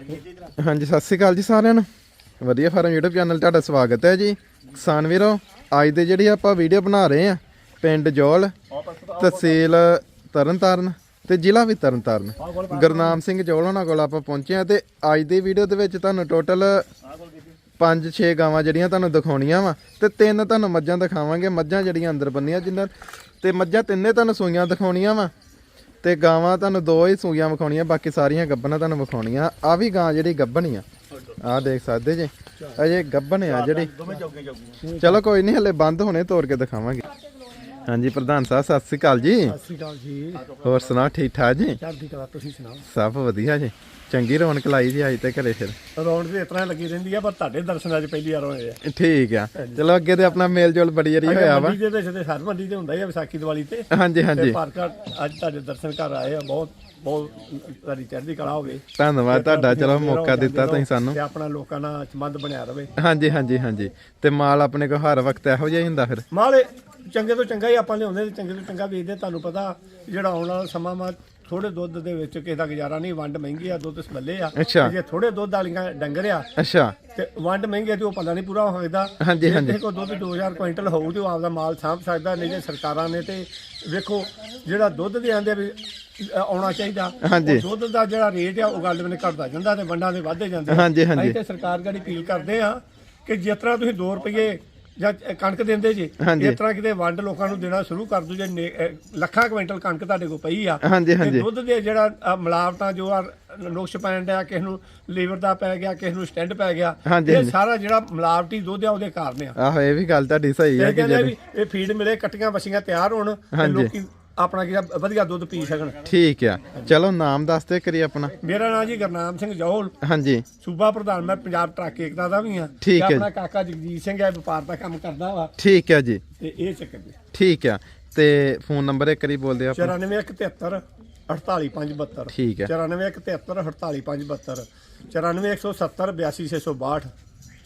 ਹਾਂਜੀ, ਸਤਿ ਸ੍ਰੀ ਅਕਾਲ ਜੀ ਸਾਰਿਆਂ ਨੂੰ। ਵਧੀਆ ਫਾਰਮ YouTube ਚੈਨਲ ਤੁਹਾਡਾ ਸਵਾਗਤ ਹੈ ਜੀ। ਕਿਸਾਨ ਵੀਰੋ, ਅੱਜ ਦੇ ਜਿਹੜੀ ਆਪਾਂ ਵੀਡੀਓ ਬਣਾ ਰਹੇ ਆ ਪਿੰਡ ਜੋਲ, ਤਹਿਸੀਲ ਤਰਨਤਾਰਨ ਤੇ ਜ਼ਿਲ੍ਹਾ ਵੀ ਤਰਨਤਾਰਨ। ਗੁਰਨਾਮ ਸਿੰਘ ਜੋਲ ਉਹਨਾਂ ਕੋਲ ਆਪਾਂ ਪਹੁੰਚੇ ਆ ਤੇ ਅੱਜ ਦੀ ਵੀਡੀਓ ਦੇ ਵਿੱਚ ਤੁਹਾਨੂੰ ਟੋਟਲ 5-6 ਗਾਵਾਂ ਜਿਹੜੀਆਂ ਤੁਹਾਨੂੰ ਦਿਖਾਉਣੀਆਂ ਵਾ ਤੇ ਤਿੰਨ ਤੁਹਾਨੂੰ ਮੱਝਾਂ ਦਿਖਾਵਾਂਗੇ। ਮੱਝਾਂ ਜਿਹੜੀਆਂ ਅੰਦਰ ਬੰਨੀਆਂ ਜਿੰਨਾਂ ਤੇ ਮੱਝਾਂ ਤਿੰਨੇ ਤੁਹਾਨੂੰ ਸੂਈਆਂ ਦਿਖਾਉਣੀਆਂ ਵਾ। ਤੇ ਗਾਵਾਂ ਤੁਹਾਨੂੰ ਦੋ ਹੀ ਸੂਈਆਂ ਵਿਖਾਉਣੀਆਂ ਬਾਕੀ ਸਾਰੀਆਂ ਗੱਬਨਾਂ ਤੁਹਾਨੂੰ ਵਿਖਾਉਣੀਆਂ। ਆ ਵੀ ਗਾਂ ਜਿਹੜੀ ਗੱਬਣੀ ਆ। ਆ ਦੇਖ ਸਕਦੇ ਜੀ? ਅਜੇ ਗੱਬਣ ਆ ਜਿਹੜੀ। ਚਲੋ ਕੋਈ ਨਹੀਂ ਹਲੇ ਬੰਦ ਹੋਣੇ ਤੋੜ ਕੇ ਦਿਖਾਵਾਂਗੇ। ਹਾਂਜੀ ਪ੍ਰਧਾਨ ਸਾਹਿਬ ਸਤਿ ਸ੍ਰੀ ਅਕਾਲ ਜੀ। ਸਤਿ ਸ਼੍ਰੀ ਅਕਾਲ ਜੀ। ਹੋਰ ਸੁਣਾ ਠੀਕ ਠਾਕ ਜੀ? ਚੜ੍ਹਦੀ ਕਲਾ ਤੁਸੀਂ ਸੁਣਾਓ? ਸਭ ਵਧੀਆ ਜੀ। ਚੰਗੀ ਰੌਣਕ ਲਾਈ ਜੀ ਅੱਜ ਤੇ ਘਰੇ ਫਿਰ। ਰੌਣਕ ਤੇ ਇਸ ਤਰ੍ਹਾਂ ਲੱਗੀ ਰਹਿੰਦੀ ਆ ਪਰ ਤੁਹਾਡੇ ਦਰਸ਼ਨ ਅੱਜ ਪਹਿਲੀ ਵਾਰ ਹੋਏ ਆ। ਠੀਕ ਆ। ਚਲੋ ਅੱਗੇ ਤੇ ਆਪਣਾ ਮੇਲ ਜੋਲ ਬੜੀ ਵਾਰੀ ਹੋਇਆ ਵਾ। ਮੰਡੀ ਦੇ ਤੇ ਹਰ ਮੰਡੀ ਤੇ ਹੁੰਦਾ ਹੀ ਆ ਵਿਸਾਖੀ ਦੀਵਾਲੀ ਤੇ। ਹਾਂਜੀ ਹਾਂਜੀ। ਪਰ ਅੱਜ ਤੁਹਾਡੇ ਦਰਸ਼ਨ ਘਰ ਆਏ ਆ ਬਹੁਤ ਬਹੁਤ ਤੁਹਾਡੀ ਚੜ੍ਹਦੀ ਕਲਾ ਹੋਵੇ ਧੰਨਵਾਦ ਤੁਹਾਡਾ ਚਲੋ ਮੌਕਾ ਦਿੱਤਾ ਤੁਸੀਂ ਸਾਨੂੰ। ਤੇ ਆਪਣਾ ਲੋਕਾਂ ਨਾਲ ਸੰਬੰਧ ਬਣਿਆ ਰਵੇ ਹਾਂਜੀ ਹਾਂਜੀ ਹਾਂਜੀ। ਤੇ ਮਾਲ ਆਪਣੇ ਕੋਲ ਹਰ ਵਕਤ ਇਹੋ ਜਿਹਾ ਹੀ ਹੁੰਦਾ ਫਿਰ। ਮਾਲੇ ਚੰਗੇ ਤੋਂ ਚੰਗਾ ਹੀ ਆਪਾਂ ਲਿਆਉਂਦੇ ਤੇ ਚੰਗੇ ਤੋਂ ਚੰਗਾ ਵੇਚਦੇ ਤੁਹਾਨੂੰ ਪਤਾ ਜਿਹੜਾ ਆਉਣ ਵਾਲਾ ਸਮਾਂ ਮਾ ਥੋੜੇ ਦੁੱਧ ਦੇ ਵਿੱਚ ਕਿਸੇ ਦਾ ਗੁਜ਼ਾਰਾ ਨਹੀਂ ਵੰਡ ਮਹਿੰਗੀ ਆ ਦੁੱਧ ਸਮੱਲੇ ਆ ਅੱਛਾ। ਤੇ ਜੇ ਥੋੜੇ ਦੁੱਧ ਵਾਲੀਆਂ ਡੰਗਰ ਆ ਅੱਛਾ ਤੇ ਵੰਡ ਮਹਿੰਗੇ ਤੇ ਉਹ ਪਤਾ ਨਹੀਂ ਪੂਰਾ ਹੋ ਸਕਦਾ ਹਾਂਜੀ, ਜੇ ਹਾਂਜੀ। ਕਿਸੇ ਕੋਲ ਦੁੱਧ 2000 ਕੁਇੰਟਲ ਹੋਊ ਤੇ ਉਹ ਆਪਦਾ ਮਾਲ ਸਾਂਭ ਸਕਦਾ ਨਹੀਂ ਜੇ ਸਰਕਾਰਾਂ ਨੇ ਤੇ ਵੇਖੋ ਜਿਹੜਾ ਦੁੱਧ ਦੇ ਆਂਦੇ ਵੀ ਅ, ਆਉਣਾ ਚਾਹੀਦਾ ਹਾਂਜੀ। ਉਹ ਦੁੱਧ ਦਾ ਜਿਹੜਾ ਰੇਟ ਆ ਉਹ ਗੱਲ ਮੈਨੇ ਘਟਦਾ ਜਾਂਦਾ ਤੇ ਵੰਡਾਂ ਦੇ ਵੱਧਦੇ ਜਾਂਦੇ ਆ। ਹਾਂਜੀ, ਹਾਂਜੀ। ਅਸੀਂ ਤੇ ਸਰਕਾਰ ਗੜੀ ਅਪੀਲ ਕਰਦੇ ਆ ਕਿ ਜਿਸ ਤਰ੍ਹਾਂ ਤੁਸੀਂ 2 ਰੁਪਏ ਜਾਂ ਕਣਕ ਦਿੰਦੇ ਜੀ ਹਾਂਜੀ। ਇਸ ਤਰ੍ਹਾਂ ਕਿਤੇ ਵੰਡ ਲੋਕਾਂ ਨੂੰ ਦੇਣਾ ਸ਼ੁਰੂ ਕਰ ਦਿਓ ਜੇ ਨੇ- ਲੱਖਾਂ ਕੁਇੰਟਲ ਕਣਕ ਤੁਹਾਡੇ ਕੋਲ ਪਈ ਆ ਹਾਂਜੀ, ਤੇ ਹਾਂਜੀ। ਦੁੱਧ ਦੇ ਜਿਹੜਾ ਅ, ਮਿਲਾਵਟਾਂ ਜੋ ਆ ਨੁਕਸ ਪੈਣ ਡਿਆ ਕਿਸੇ ਨੂੰ ਲੀਵਰ ਦਾ ਪੈ ਗਿਆ ਕਿਸੇ ਨੂੰ ਸਟੈਂਡ ਪੈ ਗਿਆ ਹਾਂਜੀ, ਇਹ ਹਾਂਜੀ। ਸਾਰਾ ਜਿਹੜਾ ਮਿਲਾਵਟੀ ਦੁੱਧ ਆ ਉਹਦੇ ਕਾਰਨ ਆ ਆਹੋ ਇਹ ਵੀ ਗੱਲ ਤੁਹਾਡੀ ਸਹੀ ਹੈ ਇਹ ਕਿ ਕਹਿੰਦੇ ਜਿਹੜੀ ਇਹ ਫੀਡ ਮਿਲੇ ਕੱਟੀਆਂ ਵਸੀਆਂ ਤਿਆਰ ਹੋਣ ਤੇ ਹਾਂਜੀ। ਲੋਕੀ ਆਪਣਾ ਆ, ਵਧੀਆ ਦੁੱਧ ਪੀ ਸਕਣ। ਠੀਕ ਆ। ਚਲੋ ਨਾਮ ਦੱਸ ਦੇ ਕਰੀ ਆਪਣਾ। ਮੇਰਾ ਨਾਮ ਜੀ ਗੁਰਨਾਮ ਸਿੰਘ ਜੌਲ ਹਾਂਜੀ। ਸੂਬਾ ਪ੍ਰਧਾਨ ਮੈਂ ਪੰਜਾਬ ਟਰੱਕ ਏਕਤਾ ਦਾ ਵੀ ਆ ਠੀਕ ਹੈ ਜੀ। ਆਪਣਾ ਕਾਕਾ ਜਗਜੀਤ ਸਿੰਘ ਹੈ ਵਪਾਰ ਦਾ ਕੰਮ ਕਰਦਾ ਵਾ। ਠੀਕ ਹੈ ਜੀ। ਤੇ ਇਹ ਚੱਕਰ ਜੀ ਠੀਕ ਆ। ਤੇ ਫੋਨ ਨੰਬਰ ਇੱਕ ਵਾਰੀ ਬੋਲ ਦਿਓ ਆਪਣਾ। 9473 48572 ਠੀਕ ਹੈ। 9473 48572 94170 82662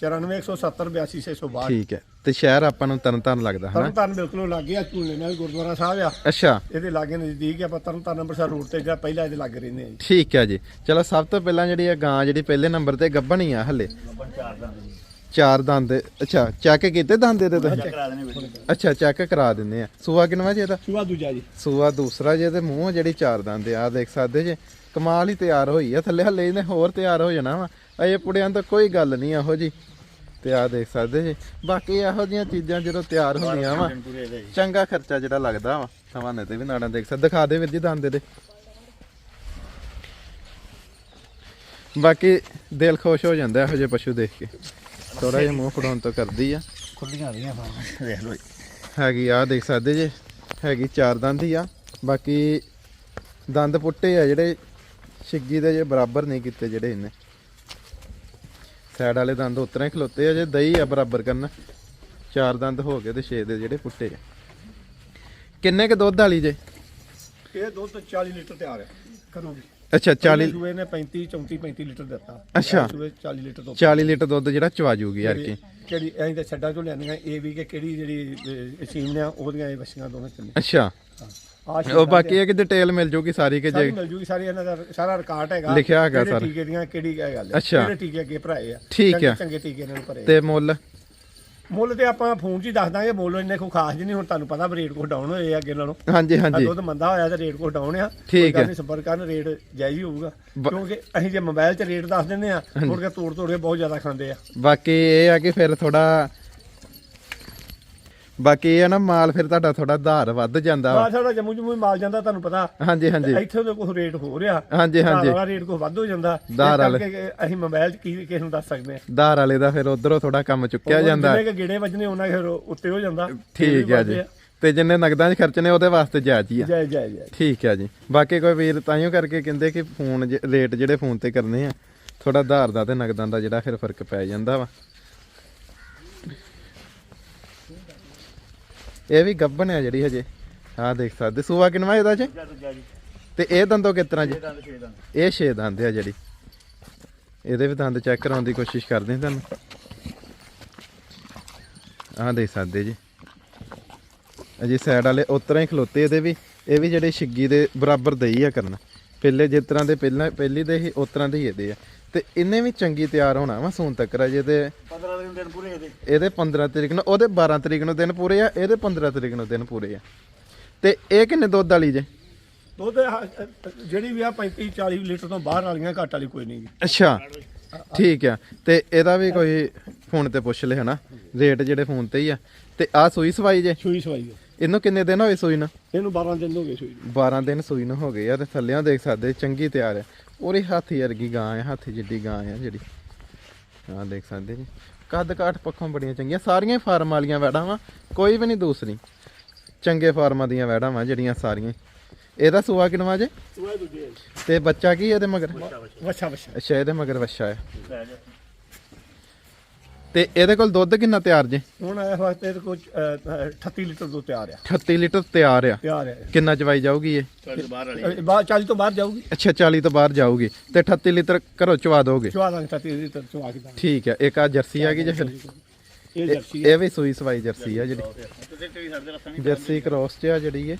94170 82662 ਠੀਕ ਹੈ। ਤੇ ਸ਼ਹਿਰ ਆਪਾਂ ਨੂੰ ਤਰਨਤਾਰਨ ਲੱਗਦਾ ਹਨਾ? ਤਰਨਤਾਰਨ ਬਿਲਕੁਲ ਲਾਗੇ ਆ ਝੂਲੇ ਨਾਲ ਗੁਰਦੁਆਰਾ ਸਾਹਿਬ ਆ। ਅੱਛਾ। ਇਹਦੇ ਲਾਗੇ ਨਜ਼ਦੀਕ ਆ ਆਪਾਂ ਤਰਨਤਾਰਨ ਅੰਮ੍ਰਿਤਸਰ ਰੋਡ ਤੇ ਜਿਹੜਾ ਪਹਿਲਾਂ ਇਹਦੇ ਲਾਗੇ ਰਹਿੰਦੇ ਆ ਜੀ। ਠੀਕ ਹੈ ਜੀ। ਚਲੋ ਸਭ ਤੋਂ ਪਹਿਲਾਂ ਜਿਹੜੀ ਇਹ ਗਾਂ ਜਿਹੜੀ ਪਹਿਲੇ ਨੰਬਰ ਤੇ ਗੱਭਣੀ ਆ ਹਲੇ। ਚਾਰ ਦੰਦ ਅੱਛਾ ਚੈੱਕ ਕੀਤੇ ਦੰਦ ਇਹਦੇ ਤੁਸੀਂ ਅੱਛਾ ਚੈੱਕ ਕਰਾ ਦਿੰਦੇ ਆ। ਸੂਆ ਕਿੰਨਵਾ ਜੀ ਇਹਦਾ? ਸੂਆ ਦੂਜਾ ਜੀ। ਸੂਆ ਦੂਸਰਾ ਜੇ ਤੇ ਮੂੰਹ ਜਿਹੜੀ ਚਾਰ ਦੰਦ ਆ ਦੇਖ ਸਕਦੇ ਜੇ। ਕਮਾਲ ਹੀ ਤਿਆਰ ਹੋਈ ਆ ਥੱਲੇ ਹੱਲੇ ਇਹਨੇ ਹੋਰ ਤਿਆਰ ਹੋ ਜਾਣਾ ਵਾ। ਅਜੇ ਪੁੜਿਆਂ ਤਾਂ ਕੋਈ ਗੱਲ ਨਹੀਂ ਇਹੋ ਜੀ। ਤੇ ਆ ਦੇਖ ਸਕਦੇ ਜੇ। ਬਾਕੀ ਇਹੋ ਜੀਆਂ ਚੀਜ਼ਾਂ ਜਦੋਂ ਤਿਆਰ ਹੁੰਦੀਆਂ ਵਾ ਚੰਗਾ ਖਰਚਾ ਜਿਹੜਾ ਲੱਗਦਾ ਵਾ ਹਵਾਨੇ ਤੇ ਵੀ ਨਾੜਾਂ ਦੇਖ ਸਕਦੇ। ਦਿਖਾ ਦੇ ਵੀਰ ਜੀ ਦੰਦ ਦੇ ਬਾਕੀ ਦਿਲ ਖੁਸ਼ ਹੋ ਜਾਂਦਾ ਇਹੋ ਜਿਹੇ ਪਸ਼ੂ ਦੇਖ ਕੇ। ਥੋੜਾ ਜਿਹਾ ਮੂੰਹ ਫੜਾਉਣ ਤੋਂ ਕਰਦੀ ਆ। ਖੁੱਲੀਆਂ ਰਹੀਆਂ ਦੇਖ ਲਓ ਹੈਗੀ ਆ ਦੇਖ ਸਕਦੇ ਜੇ। ਹੈਗੀ ਚਾਰ ਦੰਦ ਹੀ ਆ। ਬਾਕੀ ਦੰਦ ਪੁੱਟੇ ਆ ਜਿਹੜੇ ਛਿੱਗੀ ਦੇ ਜੇ ਬਰਾਬਰ ਨਹੀਂ ਕੀਤੇ ਜਿਹੜੇ ਇਹਨੇ। ਸਾਈਡ ਵਾਲੇ ਦੰਦ ਉਤਰੇ ਖਲੋਤੇ ਆ ਜੇ ਦਹੀਂ ਆ ਬਰਾਬਰ ਕਰਨ। ਚਾਰ ਦੰਦ ਹੋ ਗਏ ਤੇ ਛੇ ਦੇ ਜਿਹੜੇ ਪੁੱਟੇ ਆ। ਕਿੰਨੇ ਕ ਦੁੱਧ ਵਾਲੀ ਜੇ? ਇਹ ਦੁੱਧ 40 ਲੀਟਰ ਤਿਆਰ ਹੈ। ਕਰੂਗੀ ਅੱਛਾ 40 ਸੂਏ ਨੇ 35 34 35 ਲੀਟਰ ਦਿੱਤਾ। ਅੱਛਾ। ਸੂਏ 40 ਲੀਟਰ ਦੁੱਧ। 40 ਲੀਟਰ ਦੁੱਧ ਜਿਹੜਾ ਚਵਾ ਜੂਗੀ ਯਾਰ ਕੀ। ਕਿਹੜੀ ਐਂ ਤਾਂ ਛੱਡਾਂ ਚੋਂ ਲਿਆਂਦੀਆਂ ਇਹ ਵੀ ਕਿ ਕਿਹੜੀ ਜਿਹੜੀ ਸੀਮ ਨੇ ਉਹਦੀਆਂ ਇਹ ਵਸੀਆਂ ਦੋਵੇਂ ਚੱਲੇ ਅੱਛਾ। ਉਹ ਬਾਕੀ ਇਹ ਕਿ ਡਿਟੇਲ ਮਿਲ ਜੂਗੀ ਸਾਰੀ ਕਿ ਜੇ ਮਿਲ ਜੂਗੀ ਸਾਰੀ ਇਹਨਾਂ ਦਾ ਸਾਰਾ ਰਿਕਾਰਡ ਹੈਗਾ। ਲਿਖਿਆ ਹੈਗਾ ਸਾਰਾ। ਟੀਕੇ ਦੀਆਂ ਕਿਹੜੀ ਹੈ ਗੱਲ ਹੈ, ਅੱਛਾ। ਕਿਹੜੇ ਟੀਕੇ ਅੱਗੇ ਭਰਾਏ ਆ। ਠੀਕ ਆ। ਚੰਗੇ ਟੀਕੇ ਇਹਨਾਂ ਨੂੰ ਭਰੇ ਤੇ ਮੁੱਲ? ਮੁੱਲ ਤੇ ਆਪਾਂ ਫੋਨ 'ਚ ਹੀ ਦੱਸ ਦਾਂਗੇ। ਮੁੱਲ ਇੰਨੇ ਕੋ ਖਾਸ ਜੀ ਨਹੀਂ ਹੁਣ ਤੁਹਾਨੂੰ ਪਤਾ ਰੇਟ ਕੋ ਡਾਊਨ ਹੋਏ ਆ ਅੱਗੇ ਨਾਲੋਂ। ਹਾਂਜੀ ਹਾਂਜੀ। ਦੁੱਧ ਮੰਦਾ ਹੋਇਆ ਤੇ ਰੇਟ ਕੋ ਡਾਊਨ ਆ। ਠੀਕ ਹੈ। ਨਹੀਂ ਸੰਪਰਕ ਕਰਨ ਰੇਟ ਜਾਇਜ਼ ਹੀ ਹੋਊਗਾ। ਕਿਉਂਕਿ ਅਸੀਂ ਜੇ ਮੋਬਾਈਲ 'ਚ ਰੇਟ ਦੱਸ ਦਿੰਦੇ ਆ ਮੁੜ ਕੇ ਤੋੜ ਤੋੜ ਕੇ ਬਹੁਤ ਜ਼ਿਆਦਾ ਖਾਂਦੇ ਆ। ਬਾਕੀ ਇਹ ਆ ਕਿ ਫਿਰ ਥੋੜਾ ਬਾਕੀ ਇਹ ਆ ਨਾ ਮਾਲ ਫਿਰ ਤੁਹਾਡਾ ਥੋੜਾ ਧਾਰ ਵੱਧ ਜਾਂਦਾ ਵਾ। ਬਾਹਰ ਸਾਡਾ ਜੰਮੂ ਜੰਮੂ ਹੀ ਮਾਲ ਜਾਂਦਾ ਤੁਹਾਨੂੰ ਪਤਾ। ਹਾਂਜੀ ਹਾਂਜੀ। ਇੱਥੇ ਉਹਦੇ ਕੋਲ ਰੇਟ ਹੋ ਰਿਹਾ। ਹਾਂਜੀ, ਹਾਂਜੀ। ਵਾਲਾ ਰੇਟ ਕੋ ਵੱਧ ਹੋ ਜਾਂਦਾ। ਇਸ ਵਾਲੇ। ਕਰਕੇ ਅਸੀਂ ਮੋਬਾਈਲ 'ਚ ਕੀ ਕਿਸੇ ਨੂੰ ਦੱਸ ਸਕਦੇ ਆ ਧਾਰ ਵਾਲੇ ਦਾ ਫਿਰ ਉਧਰੋਂ ਥੋੜਾ ਕੰਮ ਚੁੱਕਿਆ ਜਾਂਦਾ। ਕਿ ਗੇੜੇ ਵੱਜਣੇ ਉਹਨਾਂ ਫਿਰ ਉੱਤੇ ਹੋ ਜਾਂਦਾ। ਠੀਕ ਹੈ ਜੀ। ਤੇ ਜਿੰਨੇ ਨਗਦਾਂ 'ਚ ਖਰਚਨੇ ਉਹਦੇ ਵਾਸਤੇ ਜਾਇਜ਼ ਹੀ ਆ। ਜੈ ਜੈ ਜੈ ਠੀਕ ਹੈ ਜੀ। ਬਾਕੀ ਕੋਈ ਵੀਰ ਤਾਈਓ ਕਰਕੇ ਕਹਿੰਦੇ ਕਿ ਫੋਨ ਰੇਟ ਜਿਹੜੇ ਫੋਨ ਤੇ ਕਰਨੇ ਆ ਥੋੜਾ ਧਾਰ ਦਾ ਤੇ ਨਗਦਾਂ ਦਾ ਜਿਹੜਾ ਫਿਰ ਫ਼ਰਕ ਪੈ ਜਾਂਦਾ ਵਾ। ਇਹ ਵੀ ਗੱਬਨ ਆ ਜਿਹੜੀ ਹਜੇ। ਆਹ ਦੇਖ ਸਕਦੇ ਸੂਆ ਕਿਨਵਾ ਇਹਦਾ ਜੀ? ਤੇ ਇਹ ਦੰਦੋਂ ਕਿਸ ਤਰ੍ਹਾਂ ਜੀ? ਇਹ ਛੇ ਦੰਦ। ਆ ਜਿਹੜੀ। ਇਹਦੇ ਵੀ ਦੰਦ ਚੈੱਕ ਕਰਾਉਣ ਦੀ ਕੋਸ਼ਿਸ਼ ਕਰਦੇ ਹਾਂ ਤੁਹਾਨੂੰ। ਆਹ ਦੇਖ ਸਕਦੇ ਜੀ। ਅਜੇ ਸਾਈਡ ਵਾਲੇ ਉਤਰਾ ਹੀ ਖਲੋਤੇ ਇਹਦੇ ਵੀ। ਇਹ ਵੀ ਜਿਹੜੇ ਛਿੱਗੀ ਦੇ ਬਰਾਬਰ ਦਈ ਆ ਕਰਨ। ਪਹਿਲੇ ਜਿਸ ਤਰ੍ਹਾਂ ਦੇ ਪਹਿਲਾਂ ਪਹਿਲੀ ਦੇ ਹੀ ਉਸ ਤਰ੍ਹਾਂ ਦੇ ਹੀ ਇਹਦੇ ਆ। ਤੇ ਇਹਨੇ ਵੀ ਚੰਗੀ ਤਿਆਰ ਹੋਣਾ ਵਾ ਸੂਨ ਤੱਕ ਜੇ ਤੇ। 15 ਦਿਨ ਦਿਨ ਪੂਰੇ ਇਹਦੇ। ਇਹਦੇ 15 ਤਰੀਕ ਨੂੰ ਉਹਦੇ 12 ਤਰੀਕ ਨੂੰ ਦਿਨ ਪੂਰੇ ਆ ਇਹਦੇ 15 ਤਰੀਕ ਨੂੰ ਦਿਨ ਪੂਰੇ ਆ। ਤੇ ਇਹ ਕਿੰਨੇ ਦੁੱਧ ਵਾਲੀ ਜੇ? ਦੁੱਧ ਜਿਹੜੀ ਵੀ ਆ 35 40 ਲੀਟਰ ਤੋਂ ਬਾਹਰ ਵਾਲੀਆਂ ਘੱਟ ਵਾਲੀ ਕੋਈ ਨਹੀਂ ਅੱਛਾ ਠੀਕ ਆ। ਤੇ ਇਹਦਾ ਵੀ ਕੋਈ ਫੋਨ ਤੇ ਪੁੱਛ ਲੈ ਹਨਾ ਰੇਟ ਜਿਹੜੇ ਫੋਨ ਤੇ ਹੀ ਆ। ਤੇ ਆ ਸੂਈ ਸਵਾਈ ਜੇ? ਸੂਈ ਸਵਾਈ ਆ। ਇਹਨੂੰ ਕਿੰਨੇ ਦਿਨ ਹੋਏ ਸੂਈ ਨੂੰ? ਇਹਨੂੰ 12 ਦਿਨ ਹੋ ਗਏ ਸੂਈ ਨੂੰ। 12 ਦਿਨ ਸੂਈ ਨੂੰ ਹੋ ਗਏ ਆ ਤੇ ਥੱਲਿਆਂ ਦੇਖ ਸਕਦੇ ਚੰਗੀ ਤਿਆਰ ਹੈ ਉਹਦੇ ਹਾਥੀ ਵਰਗੀ ਗਾਂ ਆ ਹਾਥੀ ਜਿੱਡੀ ਗਾਂ ਆ ਜਿਹੜੀ। ਹਾਂ ਦੇਖ ਸਕਦੇ ਜੀ। ਕੱਦ ਕਾਠ ਪੱਖੋਂ ਬੜੀਆਂ ਚੰਗੀਆਂ ਸਾਰੀਆਂ ਹੀ ਫਾਰਮ ਵਾਲੀਆਂ ਵੈੜਾਂ ਵਾ ਕੋਈ ਵੀ ਨਹੀਂ ਦੂਸਰੀ। ਚੰਗੇ ਫਾਰਮਾਂ ਦੀਆਂ ਵੈੜਾਂ ਵਾ ਜਿਹੜੀਆਂ ਸਾਰੀਆਂ ਇਹਦਾ ਸੂਆ ਕਿਨਵਾ ਜੇ? ਸੂਆ ਦੂਜੇ। ਤੇ ਬੱਚਾ ਕੀ ਇਹਦੇ ਮਗਰ? ਵਛਾ ਵਛਾ। ਅੱਛਾ ਇਹਦੇ ਮਗਰ ਵੱਛਾ ਹੈ ਤੇ ਇਹਦੇ ਕੋਲ ਦੁੱਧ ਕਿੰਨਾ ਤਿਆਰ ਜੇ? ਹੁਣ ਇਸ ਵਕਤ ਇਹਦੇ ਕੋਲ ਅ, ਅ, 38 ਲੀਟਰ ਦੁੱਧ ਤਿਆਰ ਆ। 38 ਲੀਟਰ ਤਿਆਰ ਆ। ਤਿਆਰ ਹੈ ਕਿੰਨਾ ਚਵਾਈ ਜਾਊਗੀ ਇਹ? ਚੱਲ ਬਾਹਰ ਵਾਲੀ। ਇਹ ਬਾਹਰ 40 ਤੋਂ ਬਾਹਰ ਜਾਊਗੀ। ਅੱਛਾ 40 ਤੋਂ ਬਾਹਰ ਜਾਊਗੀ। ਤੇ 38 ਲੀਟਰ ਘਰੋਂ ਚਵਾ ਦੋਗੇ? ਚਵਾ ਦਾਂਗੇ 38 ਲੀਟਰ ਚਵਾ ਕੇ ਦਾਂਗੇ। ਠੀਕ ਹੈ ਇੱਕ ਆ ਜਰਸੀ ਆ ਗਈ ਜੇ ਫਿਰ? ਇਹ ਜਰਸੀ ਇਹ ਵੀ ਸੂਈ ਸਵਾਈ ਜਰਸੀ ਆ ਜਿਹੜੀ। ਸਾਡੇ ਜਰਸੀ ਕ੍ਰੋਸ ਚ ਆ ਜਿਹੜੀ ਇਹ।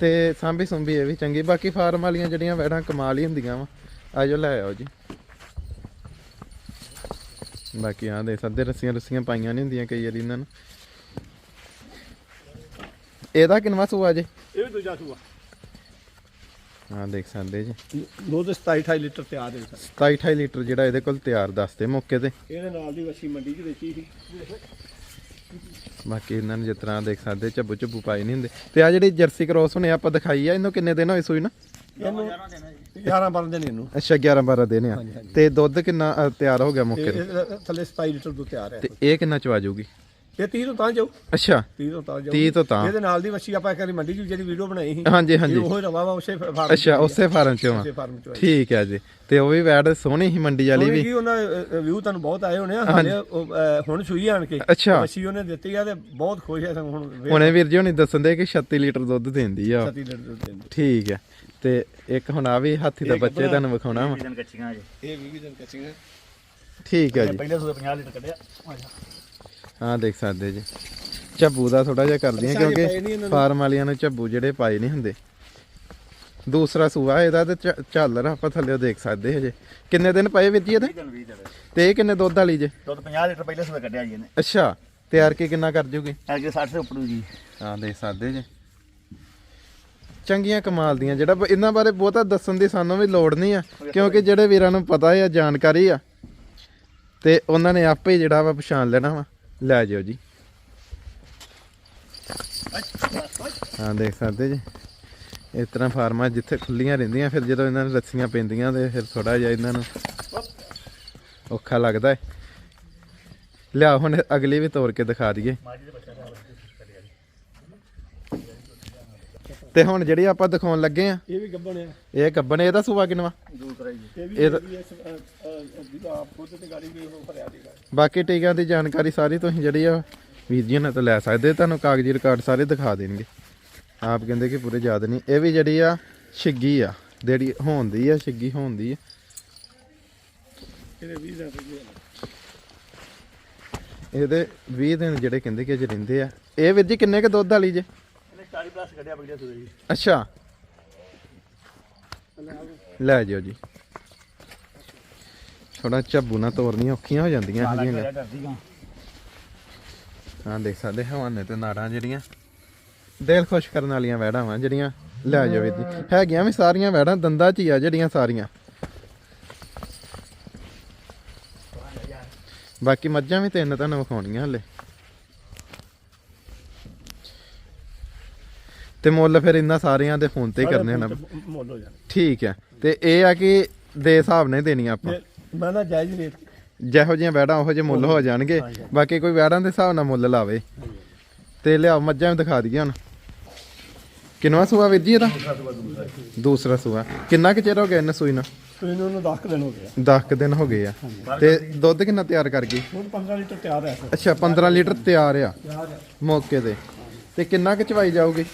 ਤੇ ਸਾਂਭੀ ਸੁੰਭੀ ਇਹ ਵੀ ਚੰਗੀ। ਬਾਕੀ ਫਾਰਮ ਵਾਲੀਆਂ ਜਿਹੜੀਆਂ ਵੈੜਾਂ ਕਮਾਲ ਹੀ ਹੁੰਦੀਆਂ ਵਾ। ਆਜੋ ਲੈ ਆਓ ਜੀ। ਬਾਕੀ ਆ ਦੇ ਸੱਦੇ ਰੱਸੀਆਂ ਰੱਸੀਆਂ ਪਾਈਆਂ ਨਹੀਂ ਹੁੰਦੀਆਂ ਕਈ ਵਾਰੀ ਇਹਨਾਂ ਨੂੰ। ਇਹਦਾ ਕਿੰਨਵਾ ਸੂਆ ਜੇ? ਇਹ ਵੀ ਦੂਜਾ ਸੂਆ। ਹਾਂ ਦੇਖ ਸਕਦੇ ਜੀ। ਦੁੱਧ 27 28 ਲੀਟਰ ਤਿਆਰ ਹੈ ਸਰ 27 28 ਲੀਟਰ ਜਿਹੜਾ ਇਹਦੇ ਕੋਲ ਤਿਆਰ ਦੱਸਦੇ ਮੌਕੇ ਤੇ। ਇਹਦੇ ਨਾਲ ਦੀ ਵਸੀ ਮੰਡੀ 'ਚ ਵੇਚੀ ਸੀ। ਬਾਕੀ ਇਹਨਾਂ ਨੇ ਜਿਸ ਤਰ੍ਹਾਂ ਦੇਖ ਸਕਦੇ ਝੱਬੂ ਝੱਬੂ ਪਾਏ ਨਹੀਂ ਹੁੰਦੇ। ਤੇ ਆ ਜਿਹੜੀ ਜਰਸੀ ਕ੍ਰੋਸ ਹੁਣੇ ਆਪਾਂ ਦਿਖਾਈ ਆ ਇਹਨੂੰ ਕਿੰਨੇ ਦਿਨ ਹੋਏ ਸੂਈ ਨਾ? ਇਹਨੂੰ 11 12 ਦਿਨ ਇਹਨੂੰ। ਅੱਛਾ 11 12 ਦਿਨ ਆ। ਹਾਂਜੀ, ਹਾਂਜੀ। ਤੇ ਦੁੱਧ ਕਿੰਨਾ ਅ, ਤਿਆਰ ਹੋ ਗਿਆ ਮੌਕੇ ਤੇ ਇਹ ਥੱਲੇ 27 ਲੀਟਰ ਦੁੱਧ ਤਿਆਰ ਹੈ। ਤੇ ਇਹ ਕਿੰਨਾ ਚਵਾ ਜਾਊਗੀ? ਇਹ 30 ਤੋਂ ਤਾਂ ਜਾਊ। ਅੱਛਾ। 30 ਤੋਂ ਤਾਂ ਜਾਊ। 30 ਤੋਂ ਤਾਂ। ਇਹਦੇ ਨਾਲ ਦੀ ਵਸੀ ਆਪਾਂ ਇੱਕ ਵਾਰੀ ਮੰਡੀ 'ਚ ਜਿਹੜੀ ਵੀਡੀਓ ਬਣਾਈ ਸੀ ਹਾਂਜੀ ਇਹ ਹਾਂਜੀ। ਉਹ ਰਵਾ ਵਾ ਉਸੇ ਫਾਰਮ ਅੱਛਾ ਉਸੇ ਫਾਰਮ ਚੋਂ ਆ ਉਸੇ ਫਾਰਮ 'ਚੋਂ ਆਈ। ਠੀਕ ਹੈ ਜੀ। ਤੇ ਉਹ ਵੀ ਵੈਡ ਸੋਹਣੀ ਸੀ ਮੰਡੀ ਵਾਲੀ ਵੀ? ਕੀ ਉਹਨਾਂ ਵਿਊ ਤੁਹਾਨੂੰ ਬਹੁਤ ਆਏ ਹੋਣੇ ਆ। ਹਾਲੇ ਉਹ, ਅ, ਹੁਣ ਸੂਈ ਆਣ ਕੇ। ਅੱਛਾ। ਵਸੀ ਉਹਨੇ ਦਿੱਤੀ ਆ ਤੇ ਬਹੁਤ ਖੁਸ਼ ਹੈ ਸਾਨੂੰ ਹੁਣ ਵੇਖ ਹੁਣੇ ਵੀਰ ਜੀ ਹੁਣੀ ਦੱਸਣ ਦੇ ਕਿ 36 ਲੀਟਰ ਦੁੱਧ ਦਿੰਦੀ ਆ। ਉਹ। 37 ਲੀਟਰ ਦੁੱਧ ਦਿੰਦੀ। ਠੀਕ ਹੈ। ਤੇ ਇੱਕ ਹੁਣ ਆ ਵੀ ਹਾਥੀ ਦਾ ਬੱਚੇ। ਤੁਹਾਨੂੰ ਵਿਖਾਉਣਾ ਵਾ। ਦਿਨ ਕੱਚੀਆਂ ਜੇ। ਇਹ 20 ਦਿਨ ਕੱਚੀਆਂ। ਠੀਕ ਹੈ ਜੀ। ਪਹਿਲੇ ਸੂਏ 50 ਲੀਟਰ ਕੱਢਿਆ। ਹਾਂ ਦੇਖ ਸਕਦੇ ਜੀ। ਝੱਬੂ ਦਾ ਥੋੜਾ ਜਿਹਾ ਕਰਦੀਆਂ ਕਿਉਂਕਿ। ਫਾਰਮ ਵਾਲੀਆਂ ਨੂੰ ਝੱਬੂ ਜਿਹੜੇ ਪਾਏ ਨਹੀਂ ਹੁੰਦੇ। ਦੂਸਰਾ ਸੂਆ ਇਹਦਾ ਤੇ ਝ- ਝਾਲਰ ਆਪਾਂ ਥੱਲੇ ਦੇਖ ਸਕਦੇ ਹਜੇ। ਕਿੰਨੇ ਦਿਨ ਪਏ ਵੀਰ ਜੀ ਇਹਦੇ? 20 ਦਿਨ 20 ਦਿਨ। ਤੇ ਇਹ ਕਿੰਨੇ ਦੁੱਧ ਵਾਲੀ ਜੇ? ਦੁੱਧ 50 ਲੀਟਰ ਪਹਿਲੇ ਸੂਏ ਕੱਢਿਆ ਜੀ ਇਹਨੇ। ਅੱਛਾ ਤਿਆਰ ਕੀ ਕਿੰਨਾ ਕਰ ਜੂਗੀ? ਅੱਗੇ 60 ਦੇ ਉੱਪਰ ਜੀ ਹਾਂ ਦੇਖ ਸਕਦੇ ਜੇ। ਚੰਗੀਆਂ ਕਮਾਲ ਦੀਆਂ। ਜਿਹੜਾ ਇਹਨਾਂ ਬਾਰੇ ਬਹੁਤਾ ਦੱਸਣ ਦੀ ਸਾਨੂੰ ਵੀ ਲੋੜ ਨਹੀਂ ਆ, ਕਿਉਂਕਿ ਜਿਹੜੇ ਵੀਰਾਂ ਨੂੰ ਪਤਾ ਹੈ ਜਾਣਕਾਰੀ ਆ। ਤੇ ਉਹਨਾਂ ਨੇ ਆਪੇ ਜਿਹੜਾ ਵਾ ਪਛਾਣ ਲੈਣਾ ਵਾ। ਲੈ ਜਿਓ ਜੀ। ਹਾਂ, ਦੇਖ ਸਕਦੇ ਜੀ। ਇਸ ਤਰ੍ਹਾਂ ਫਾਰਮਾਂ ਜਿੱਥੇ ਖੁੱਲੀਆਂ ਰਹਿੰਦੀਆਂ, ਫਿਰ ਜਦੋਂ ਇਹਨਾਂ ਨੂੰ ਰੱਸੀਆਂ ਪੈਂਦੀਆਂ ਤੇ ਫਿਰ ਥੋੜਾ ਜਿਹਾ ਇਹਨਾਂ ਨੂੰ ਔਖਾ ਲੱਗਦਾ ਹੈ। ਲਿਆ ਹੁਣ ਅਗਲੀ ਵੀ ਤੋੜ ਕੇ ਦਿਖਾ ਦਈਏ। ਤੇ ਹੁਣ ਜਿਹੜੀ ਆਪਾਂ ਦਿਖਾਉਣ ਲੱਗੇ ਆ ਇਹ ਵੀ ਗੱਬਣ ਆ। ਇਹ ਕੱਬਣ ਇਹਦਾ ਸੂਆ ਕਿਨਵਾ ਦੂਸਰਾ ਜੀ ਇਹ ਵੀ ਇਹ ਤਾਂ- ਜਿਹੜੀ ਇਸ, ਅ, ਅ, ਜਿਹਦਾ ਆਪ ਖੁਦ ਤੇ ਗਾੜੀ ਵੀ ਉਹ ਭਰਿਆ ਦੇਗਾ ਬਾਕੀ ਟੀਕਿਆਂ ਦੀ ਜਾਣਕਾਰੀ ਸਾਰੀ ਤੁਸੀਂ ਜਿਹੜੀ ਆ ਵੀਰ ਜੀ ਨਾਲ ਤੋਂ ਲੈ ਸਕਦੇ ਤੁਹਾਨੂੰ ਕਾਗਜ਼ੀ ਰਿਕਾਰਡ ਸਾਰੇ ਦਿਖਾ ਦੇਣਗੇ। ਆਪ ਕਹਿੰਦੇ ਕਿ ਪੂਰੇ ਯਾਦ ਨਹੀਂ। ਇਹ ਵੀ ਜਿਹੜੀ ਆ ਛਿੱਗੀ ਆ ਜਿਹੜੀ ਹੋਂਦੀ ਆ ਛਿੱਗੀ ਹੋਂਦੀ ਆ। ਇਹਦੇ 20 ਦਿਨ ਰਹਿੰਦੇ ਆ। ਇਹਦੇ 20 ਦਿਨ ਜਿਹੜੇ ਕਹਿੰਦੇ ਕਿ ਅਜੇ ਰਹਿੰਦੇ ਆ। ਇਹ ਵੀਰ ਜੀ ਕਿੰਨੇ ਕ ਦੁੱਧ ਵਾਲੀ ਜੇ? 40 ਪਲੱਸ ਕੱਢਿਆ ਪਹਿਲੇ ਸੂਏ ਜੀ। ਅੱਛਾ। ਲੈ ਜਿਓ ਜੀ। ਥੋੜਾ ਝੱਬੂ ਨਾਲ ਤੋਰਨੀਆਂ ਔਖੀਆਂ ਹੋ ਜਾਂਦੀਆਂ ਹੈਗੀਆਂ। ਗਾ ਹਾਂ। ਦੇਖ ਸਕਦੇ ਹਵਾਨੇ ਤੇ ਨਾੜਾਂ ਜਿਹੜੀਆਂ। ਦਿਲ ਖੁਸ਼ ਕਰਨ ਵਾਲੀਆਂ ਵੈੜਾਂ ਵਾਂ ਜਿਹੜੀਆਂ। ਲੈ ਜਾਓ ਵੀਰ ਜੀ। ਹੈਗੀਆਂ ਵੀ ਸਾਰੀਆਂ ਵੈੜਾਂ ਦੰਦਾਂ 'ਚ ਹੀ ਆ ਜਿਹੜੀਆਂ ਸਾਰੀਆਂ। ਬਾਕੀ ਮੱਝਾਂ ਵੀ ਤਿੰਨ ਤੁਹਾਨੂੰ ਵਿਖਾਉਣੀਆਂ ਹਲੇ। ਤੇ ਮੁੱਲ ਫਿਰ ਇੰਨਾ ਸਾਰਿਆਂ ਦੇ ਫੋਨ ਤੇ ਹੀ ਕਰਨੇ ਹਨ ਸਾਰੇ ਮੁੱਲ ਹੋ ਜਾਣੇ। ਠੀਕ ਹੈ। ਤੇ ਇਹ ਆ ਕਿ ਦੇ ਹਿਸਾਬ ਨੇ ਦੇਣੀਆਂ ਆਪਾਂ। ਮੈਂ ਨਾ ਜਾਇਜ਼ ਰੇਟ ਜਿਹੋ ਜਿਹੀਆਂ ਵੈੜਾਂ ਉਹੋ ਜਿਹੇ ਮੁੱਲ ਹੋ ਜਾਣਗੇ। ਬਾਕੀ ਕੋਈ ਵੈੜਾਂ ਦੇ ਹਿਸਾਬ ਨਾਲ ਮੁੱਲ ਲਾਵੇ। ਤੇ ਲਿਆਓ ਮੱਝਾਂ ਵੀ ਦਿਖਾ ਦਈਏ ਹੁਣ। ਕਿੰਨਵਾ ਸੂਆ ਵੀਰ ਜੀ ਇਹਦਾ? ਦੂਸਰਾ ਸੂਆ ਕਿੰਨਾ ਕੁ ਚਿਰ ਹੋ ਗਿਆ ਇਹਨੇ ਸੂਈ ਨੂੰ? ਤੇ ਇਹਨੂੰ ਨੂੰ 10 ਦਿਨ ਹੋ ਗਏ 10 ਦਿਨ ਹੋ ਗਏ ਆ। ਤੇ ਦੁੱਧ ਕਿੰਨਾ ਤਿਆਰ ਕਰ ਗਈ? ਹੁਣ 15 ਲੀਟਰ ਤਿਆਰ ਹੈ ਅੱਛਾ 15 ਲੀਟਰ ਤਿਆਰ ਆ। ਮੌਕੇ ਤੇ। ਤੇ ਕਿੰਨਾ ਕੁ ਚਵਾਈ ਜਾਊਗੀ?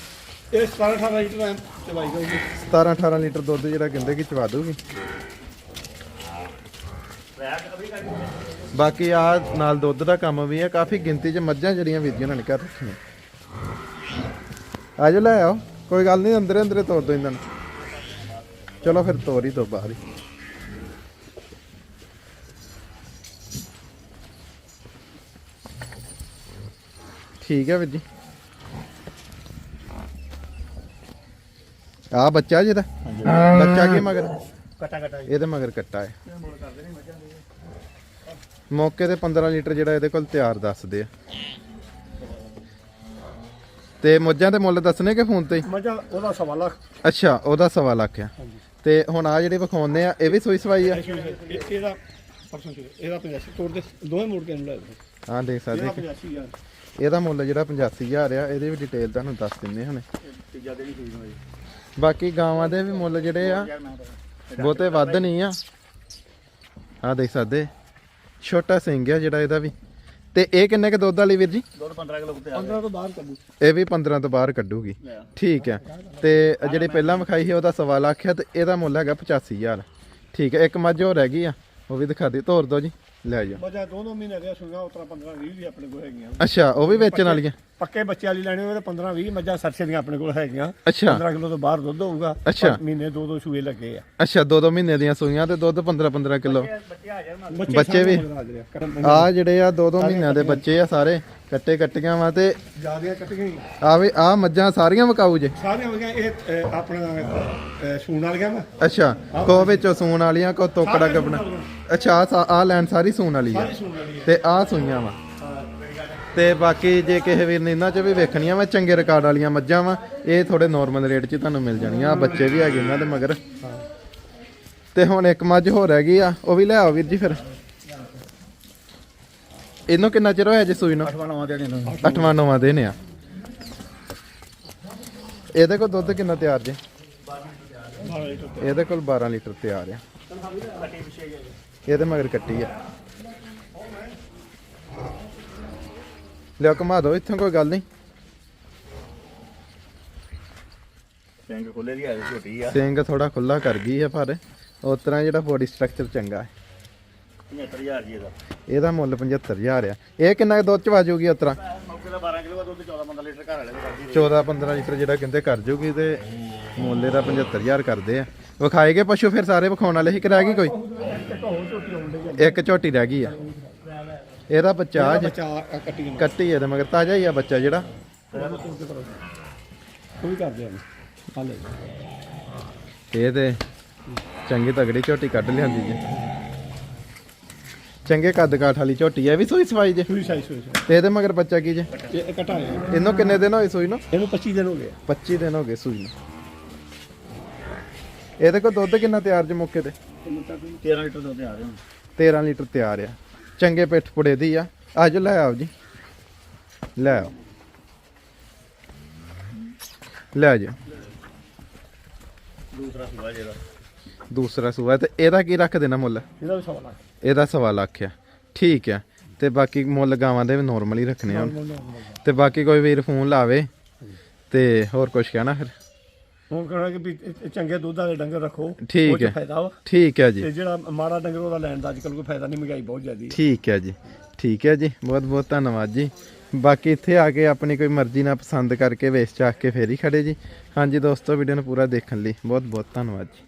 ਇਹ 17 18 ਲੀਟਰ ਐ ਚਵਾਈ ਜਾਊਗੀ। 17 18 ਲੀਟਰ ਦੁੱਧ ਜਿਹੜਾ ਕਹਿੰਦੇ ਕਿ ਚਵਾ ਦੂਗੀ ਬਾਕੀ ਆ ਨਾਲ ਦੁੱਧ ਦਾ ਕੰਮ ਵੀ ਹੈ ਕਾਫੀ ਗਿਣਤੀ 'ਚ ਮੱਝਾਂ ਜਿਹੜੀਆਂ ਵੀਰ ਜੀ ਉਹਨਾਂ ਨੇ ਘਰ ਰੱਖੀਆਂ। ਆਜੋ ਲੈ ਆਓ, ਕੋਈ ਗੱਲ ਨਹੀਂ, ਅੰਦਰੇ ਅੰਦਰੇ ਤੋੜ ਦੋ ਇਹਨਾਂ ਨੂੰ। ਚਲੋ ਫਿਰ ਤੋਰੀ ਤੋਂ ਬਾਹਰ ਹੀ। ਠੀਕ ਹੈ ਵੀਰ ਜੀ। ਆ ਬੱਚਾ ਜਿਹਦਾ? ਬੱਚਾ ਕੀ ਮਗਰ? ਕਟਾ ਕਟਾ ਇਹਦੇ ਮਗਰ ਕੱਟਾ ਹੈ। ਮੌਕੇ ਤੇ 15 ਲੀਟਰ ਜਿਹੜਾ ਇਹਦੇ ਕੋਲ ਤਿਆਰ ਦੱਸਦੇ ਆ। ਤੇ ਮੱਝਾਂ ਦੇ ਮੁੱਲ ਦੱਸਣੇ ਕਿ ਫੋਨ ਤੇ? ਮਜਾ ਉਹਦਾ ਸਵਾ ਲੱਖ। ਅੱਛਾ ਉਹਦਾ ਸਵਾ ਲੱਖ ਆ। ਤੇ ਹੁਣ ਆ ਜਿਹੜੇ ਵਿਖਾਉਂਦੇ ਆ ਇਹ ਵੀ ਸੋਈ ਸਵਾਈ ਆ? ਇਹ- ਇਹਦਾ ਪਰਸੋਂ ਚ ਇਹਦਾ 85 ਤੋੜ ਦੇ ਦੋਵੇਂ ਮੋੜ ਕੇ ਨੂੰ ਲੈ ਦੇ ਹਾਂ ਦੇਖ ਸਕਦੇ ਇਹਦਾ ਕਿ 85 ਯਾਰ ਇਹਦਾ ਮੁੱਲ ਜਿਹੜਾ 85000 ਆ ਇਹਦੀ ਵੀ ਡਿਟੇਲ ਤੁਹਾਨੂੰ ਦੱਸ ਦਿੰਨੇ ਹੁਣੇ। ਤੀਜਾ ਦਿਨ ਹੀ ਸੂਈ ਨੂੰ ਜੀ। ਬਾਕੀ ਗਾਵਾਂ ਦੇ ਵੀ ਮੁੱਲ ਜਿਹੜੇ ਆ ਬਹੁਤੇ ਵੱਧ ਨਹੀਂ ਆ। ਆ ਦੇਖ ਸਕਦੇ ਛੋਟਾ ਸਿੰਘ ਆ ਜਿਹੜਾ ਇਹਦਾ ਵੀ। ਤੇ ਇਹ ਕਿੰਨੇ ਕ ਦੁੱਧ ਵਾਲੀ ਵੀਰ ਜੀ? ਦੁੱਧ 15 ਕਿਲੋ ਉੱਤੇ ਆ 15 ਤੋਂ ਬਾਹਰ ਕੱਢੂ। ਇਹ ਵੀ 15 ਤੋਂ ਬਾਹਰ ਕੱਢੂਗੀ। ਠੀਕ ਹੈ ਤੇ ਜਿਹੜੀ ਪਹਿਲਾਂ ਵਿਖਾਈ ਸੀ ਉਹਦਾ ਸਵਾ ਲੱਖ ਹੈ ਤੇ ਇਹਦਾ ਮੁੱਲ ਹੈਗਾ 85000 ਠੀਕ ਹੈ ਇੱਕ ਮੱਝ ਹੋਰ ਰਹਿ ਗਈ ਆ ਉਹ ਵੀ ਦਿਖਾ ਦੇ ਤੋਰ ਦੋ ਜੀ। ਲੈ ਜਾਓ ਮਜਾ ਦੋਨੋਂ ਮਹੀਨੇ ਦੇ ਸੁਣਾ ਉਤਰਾ 15 20 ਵੀ ਆਪਣੇ ਕੋਲ ਹੈਗੀਆਂ। ਅੱਛਾ ਉਹ ਵੀ ਵੇਚਣ ਵਾਲੀਆਂ? ਪੱਕੇ ਬੱਚੇ ਵਾਲੀ ਲੈਣੇ ਹੋਵੇ ਤਾਂ 15 20 ਮੱਝਾਂ ਸਰਸੇ ਦੀਆਂ ਆਪਣੇ ਕੋਲ ਹੈਗੀਆਂ। ਅੱਛਾ। 15 ਕਿਲੋ ਤੋਂ ਬਾਹਰ ਦੁੱਧ ਹੋਊਗਾ ਅੱਛਾ। ਮਹੀਨੇ ਦੋ ਦੋ ਸੂਏ ਲੱਗੇ ਆ। ਅੱਛਾ ਦੋ ਦੋ ਮਹੀਨੇ ਦੀਆਂ ਸੂਈਆਂ ਤੇ ਦੁੱਧ 15 15 ਕਿਲੋ। ਬੱਚੇ ਵੀ। ਆ ਜਿਹੜੇ ਆ ਦੋ ਦੋ ਮਹੀਨਿਆਂ ਦੇ ਬੱਚੇ ਆ ਸਾਰੇ। ਕੱਟੇ ਕੱਟੀਆਂ ਵਾ ਤੇ ਜ਼ਿਆਦੀਆਂ ਕੱਟੀਆਂ ਹੀ। ਆ ਵੀ ਆ ਮੱਝਾਂ ਸਾਰੀਆਂ ਵਿਕਾਊ ਜੇ। ਸਾਰੀਆਂ ਹੋ ਗਈਆਂ ਇਹ ਅ, ਆਪਣਾ ਅ, ਸੂਣ ਵਾਲੀਆਂ ਵਾ। ਅੱਛਾ ਕੋ ਵਿੱਚੋਂ ਸੂਣ ਵਾਲੀਆਂ ਕੋ ਤੋਕੜਾ ਗੱਬਣਾ ਅੱਛਾ ਆ ਲੈਣ ਸਾਰੀ ਸੂਣ ਵਾਲੀ ਆ। ਸਾਰੀ ਸੂਣ ਵਾਲੀ ਹੈ ਤੇ ਆ ਸੂਈਆਂ ਵਾ। ਤੇ ਬਾਕੀ ਜੇ ਕਿਸੇ ਵੀਰ ਨੇ ਇਹਨਾਂ ਚ ਵੀ ਵੇਖਣੀਆਂ ਵਾ ਚੰਗੇ ਰਿਕਾਰਡ ਵਾਲੀਆਂ ਮੱਝਾਂ ਵਾ ਇਹ ਥੋੜੇ ਨਾਰਮਲ ਰੇਟ 'ਚ ਤੁਹਾਨੂੰ ਮਿਲ ਜਾਣੀਆਂ। ਆ ਬੱਚੇ ਵੀ ਹੈਗੇ ਇਹਨਾਂ ਦੇ ਮਗਰ। ਤੇ ਹੁਣ ਇੱਕ ਮੱਝ ਹੋਰ ਹੈਗੀ ਆ ਉਹ ਵੀ ਲੈ ਆਓ ਵੀਰ ਜੀ ਫਿਰ। ਇਹਨੂੰ ਕਿੰਨਾ ਚਿਰ ਹੋਇਆ ਜੀ ਸੂਈ ਨੂੰ? ਅਠਵਾਂ ਨਵਾਂ ਦੇਣੇ ਨੂੰ ਅੱਠਵਾਂ ਨਵਾਂ ਦਿਨ ਆ। ਇਹਦੇ ਕੋਲ ਦੁੱਧ ਕਿੰਨਾ ਤਿਆਰ ਜੇ? ਇਹਦੇ ਕੋਲ 12 ਲੀਟਰ ਤਿਆਰ ਆ। ਇਹਦੇ ਮਗਰ ਕੱਟੀ ਆ। ਲਿਆ ਘੁਮਾ ਦੋ ਇੱਥੋਂ ਕੋਈ ਗੱਲ ਨਹੀਂ। ਸਿੰਘ ਖੋਲੇ ਦੀ ਆ ਝੋਟੀ ਆ। ਸਿੰਘ ਥੋੜਾ ਖੁੱਲਾ ਕਰ ਗਈ ਆ ਪਰ ਉਸ ਤਰ੍ਹਾਂ ਜਿਹੜਾ ਬੋਡੀ ਸਟਰਕਚਰ ਚੰਗਾ ਹੈ। 75000 ਜੀ ਇਹਦਾ। ਇਹਦਾ ਮੁੱਲ 75000 ਆ। ਇਹ ਕਿੰਨਾ ਦੁੱਧ ਚ ਵਾਜੂਗੀ ਉਸ ਤਰ੍ਹਾਂ? ਮੌਕੇ ਦਾ 12 ਕਿਲੋ ਦਾ ਦੁੱਧ 14 15 ਲੀਟਰ ਘਰ ਵਾਲੇ ਦੇ ਕਰਦੀ 14 15 ਲੀਟਰ ਜਿਹੜਾ ਕਹਿੰਦੇ ਕਰ ਜੂਗੀ ਤੇ ਮੁੱਲ ਇਹਦਾ 75000 ਕਰਦੇ ਆ। ਵਿਖਾਏਗੇ ਪਸ਼ੂ ਫਿਰ ਸਾਰੇ ਵਿਖਾਉਣ ਵਾਲੇ ਹੀ ਕਿ ਰਹਿ ਗਈ ਕੋਈ? ਇੱਕ ਝੋਟੀ ਰਹਿ ਗਈ ਆ। ਇਹਦਾ ਬੱਚਾ ਆਹ ਜੇ ਬੱਚਾ ਆ ਕੱਟੀਆਂ ਕੱਟੀ ਇਹਦੇ ਮਗਰ ਤਾਜ਼ਾ ਹੀ ਆ ਬੱਚਾ ਜਿਹੜਾ। ਵੀ ਕਰਦੇ ਆ। ਹਾਲੇ ਇਹ ਤੇ ਚੰਗੀ ਤਗੜੀ ਝੋਟੀ ਕੱਢ ਲਿਆਂਦੀ ਜੀ। ਚੰਗੇ ਕੱਦ ਕਾਠ ਵਾਲੀ ਝੋਟੀ ਐ ਵੀ ਸੂਈ ਸਵਾਈ ਜੇ? ਸੂਈ ਸਾਈ ਸੂਈ ਸਾਈ। ਤੇ ਇਹਦੇ ਮਗਰ ਬੱਚਾ ਕੀ ਜੇ? ਇਹ ਹੈ ਇਹਨੂੰ ਕਿੰਨੇ ਦਿਨ ਹੋਏ ਸੂਈ ਨੂੰ? ਇਹਨੂੰ 25 ਦਿਨ ਹੋ ਗਏ। 25 ਦਿਨ ਹੋ ਗਏ ਸੂਈ ਨੂੰ। ਇਹਦੇ ਕੋਲ ਦੁੱਧ ਕਿੰਨਾ ਤਿਆਰ ਜੇ ਮੌਕੇ ਤੇ? 13 ਲੀਟਰ ਦੁੱਧ ਆ ਰਹੇ ਹੁਣ। 13 ਲੀਟਰ ਤਿਆਰ ਆ। ਚੰਗੇ ਪਿੱਠ ਪੁੜੇ ਦੀ ਆ। ਅੱਜ ਲੈ ਆਓ ਜੀ। ਲੈ ਆਓ। ਲੈ ਜਾ। ਦੂਸਰਾ ਸੂਆ ਜਿਹਦਾ ਦੂਸਰਾ ਸੂਆ ਤੇ ਇਹਦਾ ਕੀ ਰੱਖ ਦੇਣਾ ਮੁੱਲ? ਇਹਦਾ ਵੀ ਸਵਾ ਲੱਖ। ਇਹਦਾ ਸਵਾ ਲੱਖ ਆ ਠੀਕ ਆ ਤੇ ਬਾਕੀ ਮੁੱਲ ਗਾਵਾਂ ਦੇ ਵੀ ਨਾਰਮਲ ਹੀ ਰੱਖਣੇ ਆ ਤੇ ਬਾਕੀ ਕੋਈ ਵੀਰ ਫੋਨ ਲਾਵੇ ਤੇ ਹੋਰ ਕੁਝ ਕਹਿਣਾ ਫਿਰ? ਹੁਣ ਕਹਣਾ ਕਿ ਵੀ ਚੰਗੇ ਦੁੱਧ ਵਾਲੇ ਡੰਗਰ ਰੱਖੋ ਠੀਕ ਹੈ। ਫਾਇਦਾ ਵਾ। ਠੀਕ ਹੈ ਜੀ। ਤੇ ਜਿਹੜਾ ਮਾੜਾ ਡੰਗਰ ਉਹਦਾ ਲੈਣ ਦਾ ਅੱਜ ਕੱਲ ਕੋਈ ਫਾਇਦਾ ਨਹੀਂ ਮਹਿੰਗਾਈ ਬਹੁਤ ਜ਼ਿਆਦੀ ਹੈ। ਠੀਕ ਹੈ ਜੀ। ਠੀਕ ਹੈ ਜੀ। ਬਹੁਤ ਬਹੁਤ ਧੰਨਵਾਦ ਜੀ। ਬਾਕੀ ਇੱਥੇ ਆ ਕੇ ਆਪਣੀ ਕੋਈ ਮਰਜ਼ੀ ਨਾਲ ਪਸੰਦ ਕਰਕੇ ਵੇਚ ਚਾਕ ਕੇ ਫੇਰ ਹੀ ਖੜੇ ਜੀ। ਹਾਂਜੀ ਦੋਸਤੋ ਵੀਡੀਓ ਨੂੰ ਪੂਰਾ ਦੇਖਣ ਲਈ ਬਹੁਤ ਬਹੁਤ ਧੰਨਵਾਦ ਜੀ।